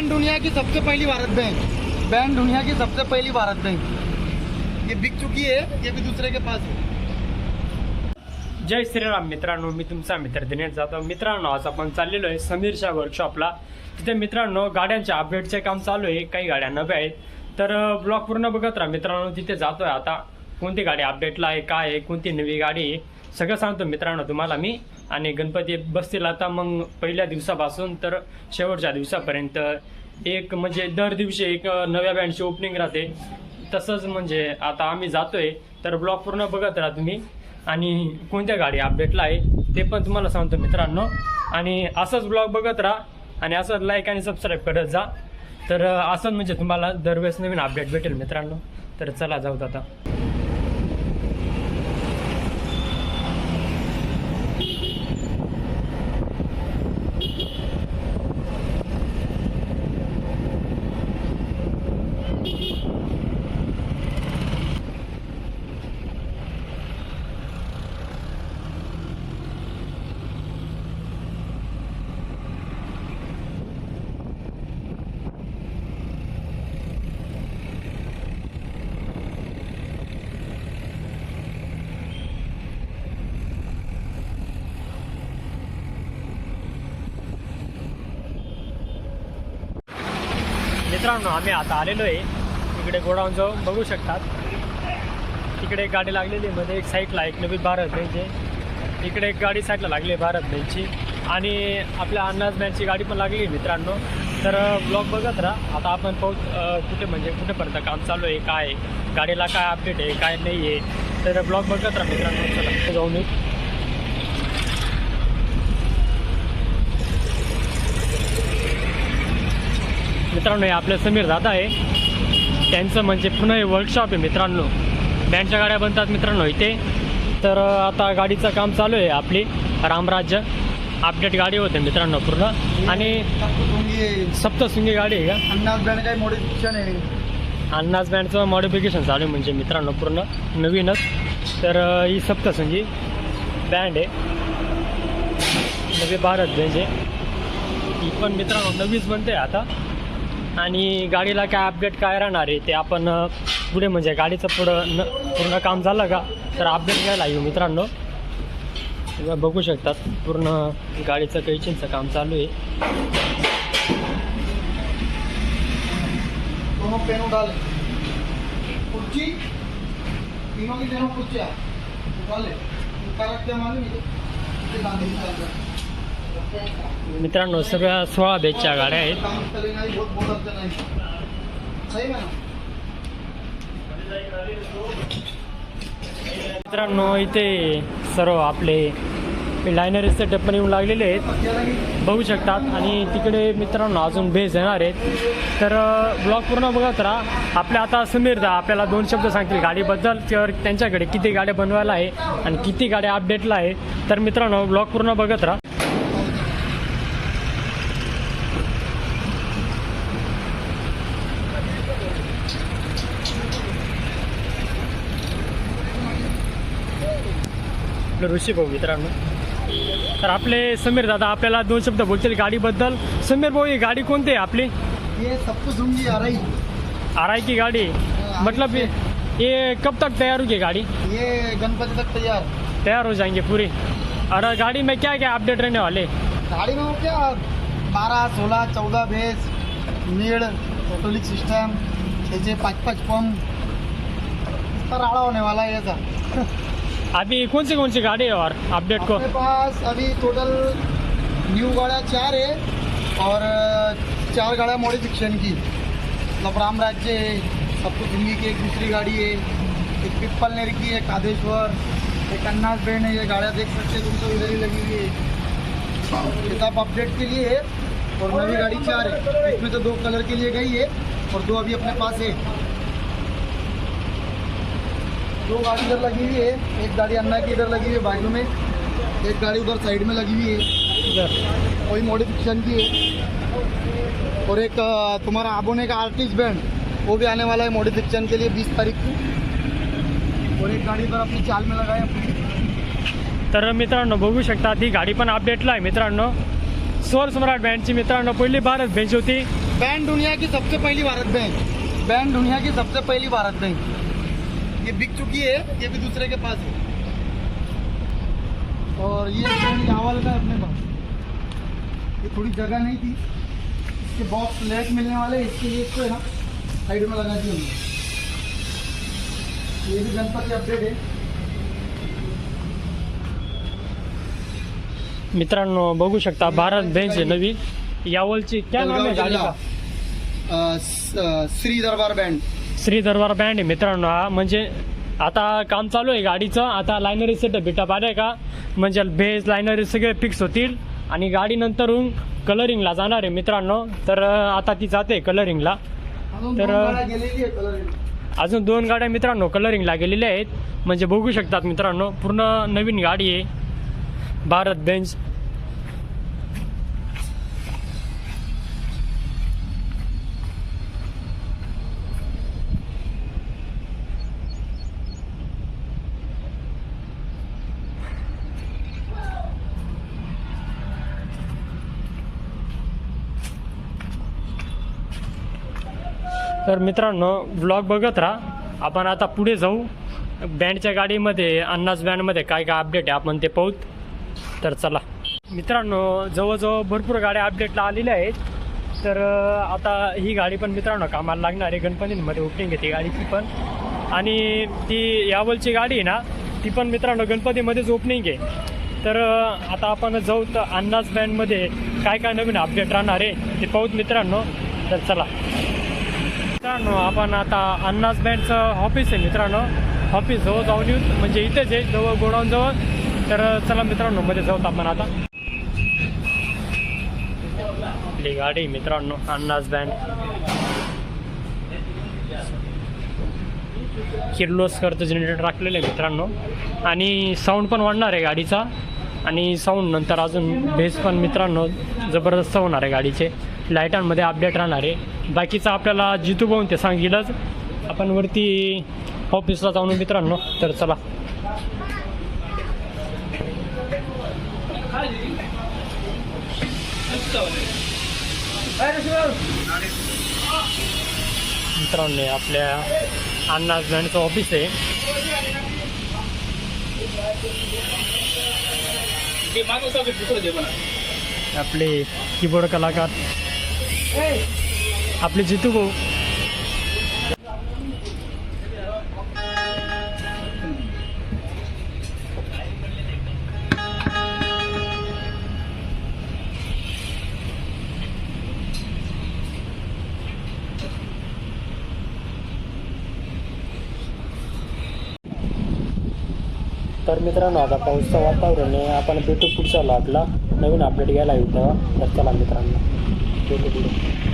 Band दुनिया की सबसे पहली भारत बैंक बैंड दुनिया की सबसे पहली भारत बैंक ये बिक चुकी है ये भी दूसरे के पास है। जय श्रीराम मित्रांनो मी तुमचा मित्र दिनेश जाधव. मित्रांनो आज आपण चाललेलो आहे समीरच्या वर्कशॉपला तिथे मित्रांनो गाड्यांच्या अपडेटचे काम चालू आहे. काही गाड्या नव्या आहेत. तर ब्लॉग पूर्ण बघत राहा मित्रांनो. तिथे जातोय आता. कोणती गाडी अपडेटला आहे काय आहे कोणती नवी गाडी आहे सगळं सांगतो मित्रांनो तुम्हाला मी. आणि गणपती बसतील आता मग पहिल्या दिवसापासून तर शेवटच्या दिवसापर्यंत. एक म्हणजे दर दिवशी एक नव्या बँडची ओपनिंग राहते. तसंच म्हणजे आता आम्ही जातोय तर ब्लॉग पूर्ण बघत राहा तुम्ही. आणि कोणत्या गाडी अपडेटला आहे ते पण तुम्हाला सांगतो मित्रांनो. आणि असंच ब्लॉग बघत राहा आणि असंच लाईक आणि सबस्क्राईब करत जा. तर असंच म्हणजे तुम्हाला दरवेळेस नवीन अपडेट भेटेल मित्रांनो. तर चला जाऊ आता. मित्रांनो आम्ही आता आलेलो आहे. इकडे गोडाऊन जाऊन बघू शकतात. तिकडे एक गाडी लागलेली आहे मध्ये एक साईडला एक नवीन भारत बेंच. आहे इकडे एक गाडी साईडला लागली आहे भारत बेंचची आणि आपल्या अन्नाज बँडची गाडी पण लागली आहे मित्रांनो. तर ब्लॉग बघत राहा. आता आपण पाहू कुठे म्हणजे कुठेपर्यंत काम चालू आहे काय आहे गाडीला काय अपडेट आहे काय नाही आहे. तर ब्लॉग बघत राहा मित्रांनो. चला जाऊन मित्रांनो हे आपले समीर दादा आहे. त्यांचं म्हणजे पुन्हा हे वर्कशॉप आहे मित्रांनो. बँडच्या गाड्या बनतात मित्रांनो इथे. तर आता गाडीचं काम चालू आहे आपली. रामराज्य अपडेट गाडी होते मित्रांनो पूर्ण. आणि सप्तशृंगी गाडी आहे का? अन्नाज बैंड का मॉडिफिकेशन है अन्नाज बँडचं मॉडिफिकेशन चालू आहे म्हणजे मित्रांनो पूर्ण. नवीनच. तर ही सप्तशृंगी बँड आहे. नवी भारत आहे. ही पण मित्रांनो नवीच बनते आता. आणि गाडीला काय अपडेट काय राहणार आहे ते आपण पुढे म्हणजे गाडीचं पुढं न पूर्ण काम झालं का तर अपडेट घ्यायला येऊ मित्रांनो. बघू शकतात पूर्ण गाडीचं कैचिंगचं काम चालू आहे. मित्रांनो सगळ्या सोळा बेचच्या गाड्या आहेत. मित्रांनो इथे सर्व आपले लायनरीचे सेटअप पण येऊन लागलेले आहेत. बघू शकतात. आणि तिकडे मित्रांनो अजून बेस येणार आहेत. तर ब्लॉग पूर्ण बघत राहा. आपल्या आता समीर दा आपल्याला दोन शब्द सांगतील. गाडीबद्दल तर त्यांच्याकडे किती गाड्या बनवायला आहे आणि किती गाड्या अपडेटला आहे. तर मित्रांनो ब्लॉग पूर्ण बघत राहा. आपलं ऋषी भाऊ मित्रांनो. तर आपले समीर दादा आपल्याला दोन शब्द बोलतील गाडीबद्दल. समीर भाऊ ही गाडी कोणती आहे आपली? ये सबको दूंगी आ रही आर आई की गाड़ी मतलब ये ये कब तक तैयार होगी गाड़ी? ये गणपति तक तैयार. तैयार हो जाएंगे पूरी. और गाड़ी में क्या क्या अपडेट रहने वाले? गाड़ी में क्या? बारह सोलह चौदह भैंस नीड ऑटोलिक सिस्टम छः पाँच पाँच पंप इसका राड़ा होने वाला है ऐसा अभी कौन सी कौन सी गाड़ी है और अपडेट को? पास अभी टोटल न्यू गाड़ियाँ चार है और चार गाड़ियाँ मॉडिफिकेशन की। मतलब राम राज्य है सबको ज़िंदगी की, एक दूसरी गाड़ी है, एक पिप्पल नेर की है कादेश्वर एक अन्नास बैंड है, ये गाड़ियाँ देख सकते हैं तुमको इधर ही लगी हुई है। अपडेट के लिए है और नई गाड़ी चार है। इसमें तो दो कलर के लिए गई है और दो अभी अपने पास है। दो गाड़ी इधर लगी हुई है। एक गाड़ी अन्ना की इधर लगी हुई है बाजू में। एक गाड़ी उधर साइड में लगी हुई है। इधर। वही मॉडिफिकेशन की है। और एक तुम्हारा आबोने का आर्टिस्ट बैंड वो भी आने वाला है मॉडिफिकेशन के लिए बीस तारीख को। और एक गाड़ी पर अपनी चाल में लगाए अपनी। तर मित्रांनो बघू शकता ही गाडी पण अपडेटला आहे मित्रांनो. स्वर सम्राट बँडची मित्रांनो पहिली भारत बेंच होती. बैंड दुनिया की सबसे पहली भारत बैंक बैंड दुनिया की सबसे पहली भारत बैंक ये बिक चुकी है ये भी दूसरे के पास है। और ये यावल का अपने पास। ये थोड़ी जगह नहीं थी। इसके बॉक्स लेट मिलने वाले हैं, इसके लिए इसको है ना साइड में लगा दिया हमने ये भी गणपति अपडेट है। मित्रांनो बघू शकता भारत बेंच आहे नवी. यावलची क्या नाम आहे श्री दरबार बँड श्री दरबार बँड आहे मित्रांनो हा. म्हणजे आता काम चालू आहे गाडीचं. आता लायनरी सेटअप बिटअप आले का? म्हणजे बेस लायनरी सगळे फिक्स होतील. आणि गाडी नंतरून कलरिंगला जाणार आहे मित्रांनो. तर आता ती जाते कलरिंगला तर- आहे अजून दोन गाड्या मित्रांनो कलरिंगला गेलेल्या आहेत. म्हणजे बघू शकतात मित्रांनो पूर्ण नवीन गाडी आहे. भारत बेंच तर मित्रांनो ब्लॉग बघत राहा. आपण आता पुढे जाऊ. बँडच्या गाडीमध्ये अन्नास बँडमध्ये काय काय अपडेट आहे आपण ते पाहूत. तर चला. मित्रांनो जवळजवळ भरपूर गाड्या अपडेटला आलेल्या आहेत. तर आता ही गाडी पण मित्रांनो कामाला लागणार आहे. गणपतींमध्ये ओपनिंग आहे ती गाडीची पण. आणि ती यावलची गाडी आहे ना ती पण मित्रांनो गणपतीमध्येच ओपनिंग आहे. तर आता आपण जाऊ तर अन्नाज बँडमध्ये काय काय नवीन अपडेट राहणार आहे ते पाहूत मित्रांनो. तर चला. मित्रांनो आपण आता अन्नास बँडचं ऑफिस आहे मित्रांनो. ऑफिस जवळ जाऊन येऊ. म्हणजे इथेच आहे जवळ गोडाऊन जवळ. तर चला मित्रांनो मध्ये जाऊत आपण आता. आपली गाडी मित्रांनो अन्नास बँड. किर्लोस्करचं जनरेटर टाकलेलं आहे मित्रांनो. आणि साऊंड पण वाढणार आहे गाडीचा. आणि साऊंड नंतर अजून बेस पण मित्रांनो जबरदस्त होणार आहे गाडीचे. लाईटांमध्ये अपडेट राहणार आहे. बाकीचं आपल्याला जितू पाहून ते सांगीलच. आपण वरती ऑफिसला जाऊन मित्रांनो तर चला. मित्रांनो आपल्या अन्नास बँडचं ऑफिस आहे. आपले कीबोर्ड कलाकार आपले जितू भाऊ. तर मित्रांनो आता पाऊसचं वातावरण आहे. आपण भेटू पुढच्या लॉटला नवीन अपडेट घ्यायला येऊ तेव्हा. तर चला मित्रांनो. भेटू पुढे